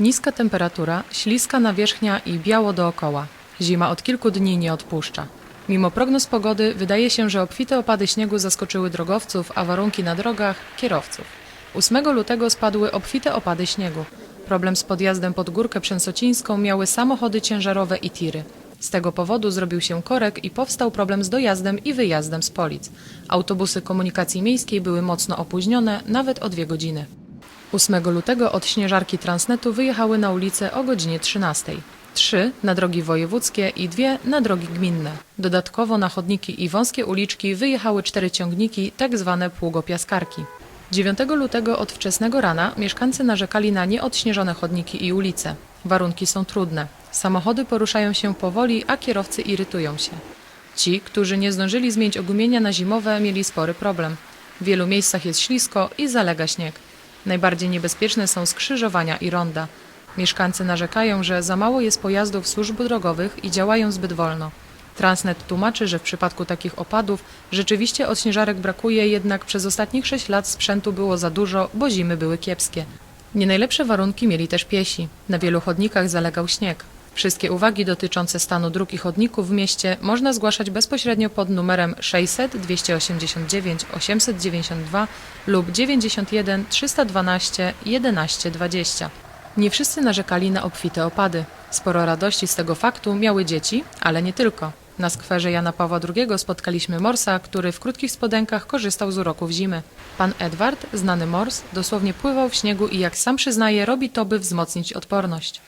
Niska temperatura, śliska nawierzchnia i biało dookoła. Zima od kilku dni nie odpuszcza. Mimo prognoz pogody wydaje się, że obfite opady śniegu zaskoczyły drogowców, a warunki na drogach kierowców. 8 lutego spadły obfite opady śniegu. Problem z podjazdem pod Górkę Przęsocińską miały samochody ciężarowe i tiry. Z tego powodu zrobił się korek i powstał problem z dojazdem i wyjazdem z Polic. Autobusy komunikacji miejskiej były mocno opóźnione, nawet o dwie godziny. 8 lutego od śnieżarki Transnetu wyjechały na ulicę o godzinie 13. Trzy na drogi wojewódzkie i dwie na drogi gminne. Dodatkowo na chodniki i wąskie uliczki wyjechały cztery ciągniki, tak zwane pługopiaskarki. 9 lutego od wczesnego rana mieszkańcy narzekali na nieodśnieżone chodniki i ulice. Warunki są trudne. Samochody poruszają się powoli, a kierowcy irytują się. Ci, którzy nie zdążyli zmienić ogumienia na zimowe, mieli spory problem. W wielu miejscach jest ślisko i zalega śnieg. Najbardziej niebezpieczne są skrzyżowania i ronda. Mieszkańcy narzekają, że za mało jest pojazdów służb drogowych i działają zbyt wolno. Transnet tłumaczy, że w przypadku takich opadów rzeczywiście od śnieżarek brakuje, jednak przez ostatnich 6 lat sprzętu było za dużo, bo zimy były kiepskie. Nie najlepsze warunki mieli też piesi. Na wielu chodnikach zalegał śnieg. Wszystkie uwagi dotyczące stanu dróg i chodników w mieście można zgłaszać bezpośrednio pod numerem 600 289 892 lub 91 312 11 20. Nie wszyscy narzekali na obfite opady. Sporo radości z tego faktu miały dzieci, ale nie tylko. Na skwerze Jana Pawła II spotkaliśmy Morsa, który w krótkich spodenkach korzystał z uroków zimy. Pan Edward, znany Mors, dosłownie pływał w śniegu i jak sam przyznaje, robi to, by wzmocnić odporność.